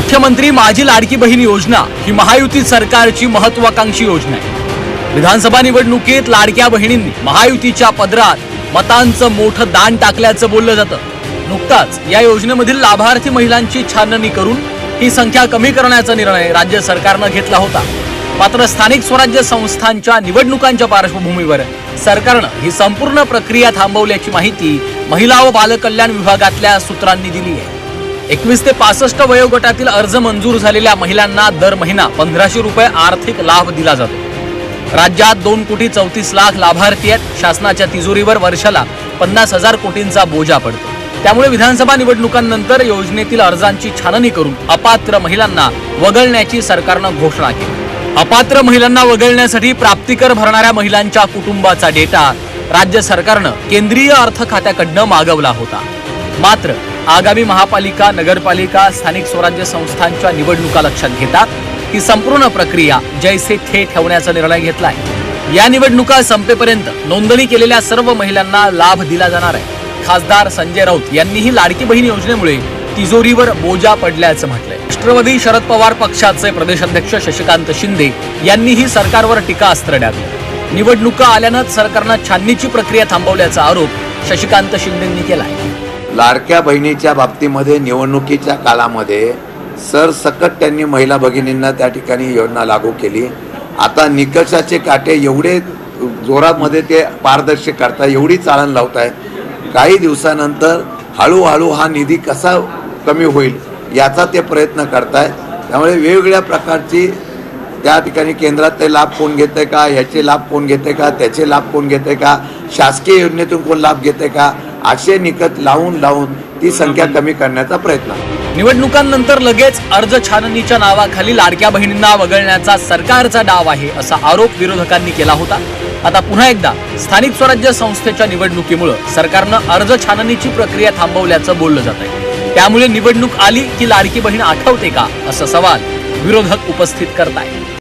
मुख्यमंत्री माझी लाडकी बहीण योजना ही महायुती सरकारची महत्वाकांक्षी योजना आहे. विधानसभा निवडणुकीत लाडक्या बहिणींनी महायुतीच्या पदरात मतांचं मोठं दान टाकल्याचं बोललं जातं. नुकताच या योजनेमधील लाभार्थी महिलांची छाननी करून ही संख्या कमी करण्याचा निर्णय राज्य सरकारनं घेतला होता. मात्र स्थानिक स्वराज्य संस्थांच्या निवडणुकांच्या पार्श्वभूमीवर सरकारनं ही संपूर्ण प्रक्रिया थांबवल्याची माहिती महिला व बालकल्याण विभागातल्या सूत्रांनी दिली आहे. एकवीस ते पासष्ट वयोगटातील अर्ज मंजूर झालेल्या महिलांना दर महिना पंधराशे रुपये आर्थिक लाभ दिला जातो. राज्यात दोन कोटी चौतीस लाख लाभार्थी आहेत. शासनाच्या तिजोरीवर वर्षाला पन्नास हजार कोटींचा बोजा पडतो. त्यामुळे विधानसभा निवडणुकांनंतर योजनेतील अर्जांची छाननी करून अपात्र महिलांना वगळण्याची सरकारनं घोषणा केली. अपात्र महिलांना वगळण्यासाठी प्राप्तिकर भरणाऱ्या महिलांच्या कुटुंबाचा डेटा राज्य सरकारनं केंद्रीय अर्थ खात्याकडनं मागवला होता. मात्र आगामी महापालिका नगरपालिका स्थानिक स्वराज्य संस्थांच्या निवडणुका लक्षात घेता ही संपूर्ण प्रक्रिया जैसे थे ठेवण्याचा निर्णय घेतलाय. या निवडणुका संपेपर्यंत नोंदणी केलेल्या सर्व महिलांना लाभ दिला जाणार आहे. खासदार संजय राऊत यांनीही लाडकी बहीण योजनेमुळे तिजोरीवर बोजा पडल्याचं म्हटलंय. राष्ट्रवादी शरद पवार पक्षाचे प्रदेशाध्यक्ष शशिकांत शिंदे यांनीही सरकारवर टीकास्त्र डागलं निवडणुका आल्यानंच सरकारनं छाननीची प्रक्रिया थांबवल्याचा आरोप शशिकांत शिंदेंनी केला आहे लाडक्या बहिणीच्या बाबतीमध्ये निवडणुकीच्या काळामध्ये सरसकट त्यांनी महिला भगिनींना त्या ठिकाणी योजना लागू केली. आता निकषाचे काटे एवढे जोरामध्ये ते पारदर्शक करताय एवढी चाळण आहे काही दिवसानंतर हळूहळू हा निधी कसा कमी होईल याचा ते प्रयत्न करताय. त्यामुळे वेगवेगळ्या प्रकारची त्या ठिकाणी केंद्रात ते लाभ कोण घेते का ह्याचे लाभ कोण घेते का त्याचे लाभ कोण घेते का शासकीय योजनेतून कोण लाभ घेते का असे निकट लावून लावून ती संख्या कमी करण्याचा प्रयत्न. निवडणुकांनंतर लगेच अर्ज छाननीच्या नावाखाली लाडक्या बहिणींना वगळण्याचा सरकारचा डाव आहे असा आरोप विरोधकांनी केला होता. आता पुन्हा एकदा स्थानिक स्वराज्य संस्थेच्या निवडणुकीमुळे सरकारनं अर्ज छाननीची प्रक्रिया थांबवल्याचं बोललं जात आहे त्यामुळे निवडणूक आली की लाडकी बहीण आठवते का असा सवाल विरोधक उपस्थित करतायत.